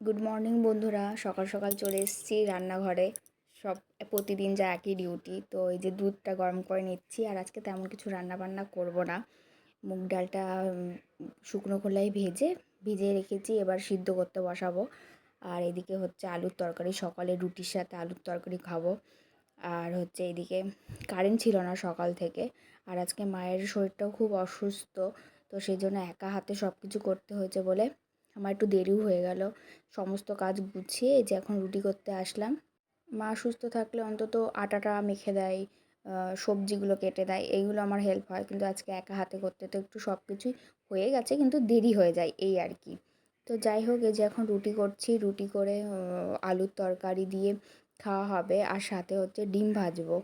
Good morning বন্ধুরা। সকাল সকাল চলে এসেছি রান্নাঘরে। সব প্রতিদিন যা একই ডিউটি তো এই যে দুধটা গরম করে নিচ্ছি, আর আজকে তেমন কিছু রান্না বান্না করব না। মুগ ডালটা শুকনো খোলাই ভেজে, ভিজিয়ে রেখেছি, এবার সিদ্ধ করতে বসাবো। আর এদিকে হচ্ছে আলুর তরকারি, সকালে রুটির সাথে আলুর তরকারি খাব। আর হচ্ছে এদিকে কারেন্ট ছিল না সকাল থেকে, আর আজকে মায়ের শরীরটাও খুব অসুস্থ, তো সেই জন্য একা হাতে সব কিছু করতে হয়েছে বলে আমার একটু দেরিও হয়ে গেল। সমস্ত কাজ গুছিয়ে যে এখন রুটি করতে আসলাম। মা সুস্থ থাকলে অন্তত আটাটা মেখে দেয় সবজিগুলো কেটে দেয় এইগুলো আমার হেল্প হয়। কিন্তু আজকে একা হাতে করতে তো একটু সব কিছুই হয়ে গেছে, কিন্তু দেরি হয়ে যায় এই আর কি। তো যাই হোক, এই যে এখন রুটি করছি, রুটি করে আলুর তরকারি দিয়ে খাওয়া হবে। আর সাথে হচ্ছে ডিম ভাজবো।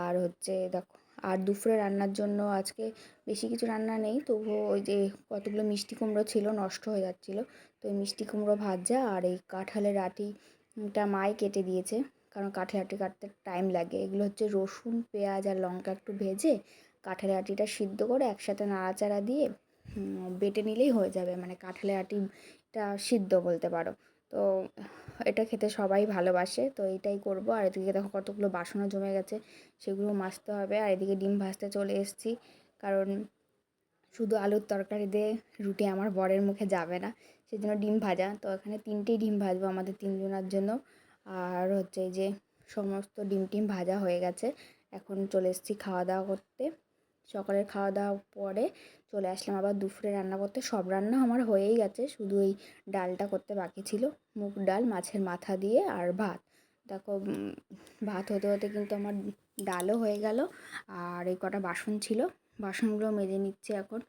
আর হচ্ছে দেখো আর দুপুরে রান্নার জন্য আজকে বেশি কিছু রান্না নেই, তবুও ওই যে কতগুলো মিষ্টি কুমড়ো ছিল নষ্ট হয়ে যাচ্ছিল। তো এই মিষ্টি কুমড়ো ভাজা আর এই কাঁঠালের আটিটা মাই কেটে দিয়েছে, কারণ কাঁঠালের আটি কাটতে টাইম লাগে। এগুলো হচ্ছে রসুন, পেঁয়াজ আর লঙ্কা একটু ভেজে কাঁঠালের আটিটা সিদ্ধ করে একসাথে নাড়াচাড়া দিয়ে বেটে নিলেই হয়ে যাবে। মানে কাঁঠালের আটিটা সিদ্ধ বলতে পারো। তো এটা খেতে সবাই ভালোবাসে। তো এটাই করব। আর এদিকে দেখো কতগুলো বাসনও জমে গেছে সেগুলো মাজতে হবে। আর এদিকে ডিম ভাজতে চলে এসেছি। কারণ শুধু আলুর তরকারি দিয়ে রুটি আমার বরের মুখে যাবে না। সেই জন্য ডিম ভাজা। তো এখানে তিনটেই ডিম ভাজবো আমাদের তিনজনের জন্য। আর হচ্ছে যে সমস্ত ডিম টিম ভাজা হয়ে গেছে। এখন চলে এসেছি খাওয়া দাওয়া করতে। সকালের খাওয়া দাওয়া পরে চলে আসলাম। আবার দুপুরে রান্না করতে। সব রান্না আমার হয়েই গেছে। শুধু এই ডালটা করতে বাকি ছিল। মুগ ডাল, মাছের মাথা দিয়ে আর ভাত। দেখো ভাত হতে হতে কিন্তু আমার ডালও হয়ে গেল আর এই কটা বাসন ছিল। বাসনগুলো মেজে নিচ্ছে এখন।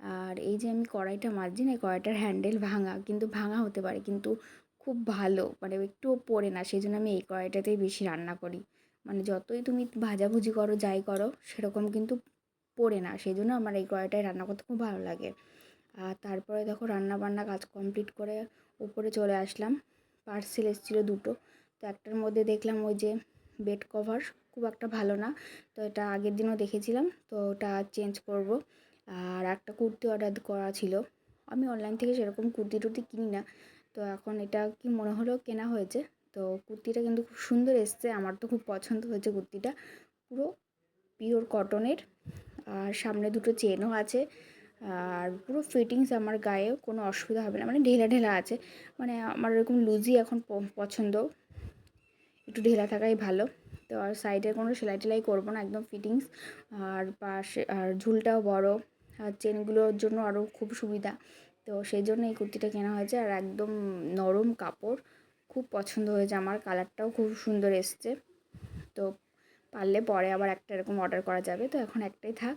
আর এই যে আমি কড়াইটা মাজছি না, এই কড়াইটার হ্যান্ডেল ভাঙা, কিন্তু ভাঙা হতে পারে, কিন্তু খুব ভালো। মানে একটুও পড়ে না, সেই জন্য আমি এই কড়াইটাতেই বেশি রান্না করি। মানে যতই তুমি ভাজাভুজি করো, যাই করো, সেরকম কিন্তু পড়ে না। সেই জন্য আমার এই কড়াইটায় রান্না করতে খুব ভালো লাগে। আর তারপরে দেখো রান্না বান্না কাজ কমপ্লিট করে উপরে চলে আসলাম। পার্সেল এসেছিল দুটো। তো একটার মধ্যে দেখলাম ওই যে বেড কভার খুব একটা ভালো না। তো এটা আগের দিনও দেখেছিলাম। তো ওটা চেঞ্জ করব। আর একটা কুর্তি অর্ডার করা ছিল। আমি অনলাইন থেকে সেরকম কুর্তি টুর্তি কিনি না। তো এখন এটা কি মনে হলো কেনা হয়েছে। তো কুর্তিটা কিন্তু খুব সুন্দর এসছে। আমার তো খুব পছন্দ হয়েছে কুর্তিটা। পুরো পিওর কটনের আর সামনে দুটো চেনও আছে। আর পুরো ফিটিংস আমার গায়ে কোনো অসুবিধা হবে না মানে ঢেলা ঢেলা আছে। মানে আমার এরকম লুজই এখন পছন্দ। একটু ঢেলা থাকাই ভালো। তো আর সাইডের কোনো সেলাই টেলাই করব না, একদম ফিটিংস আর পাশে, আর ঝুলটাও বড়। আর চেনগুলোর জন্য আরও খুব সুবিধা। তো সেই জন্য এই কুর্তিটা কেনা হয়েছে। আর একদম নরম কাপড়। খুব পছন্দ হয়েছে আমার। কালারটাও খুব সুন্দর এসছে। তো পারলে পরে আবার একটা এরকম অর্ডার করা যাবে। তো এখন একটাই থাক।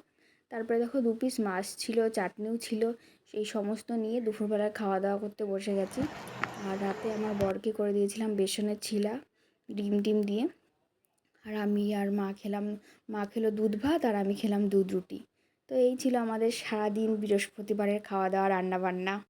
তারপরে দেখো দু পিস মাছ ছিল, চাটনিও ছিল, সেই সমস্ত নিয়ে দুপুরবেলায় খাওয়া দাওয়া করতে বসে গেছি। আর রাতে আমার বরকে করে দিয়েছিলাম বেসনের ছিলা, ডিম টিম দিয়ে। আর আমি আর মা খেলাম, মা খেলো দুধ ভাত আর আমি খেলাম দুধ রুটি। তো এই ছিল আমাদের সারাদিন বৃহস্পতিবারের খাওয়া দাওয়া রান্না বান্না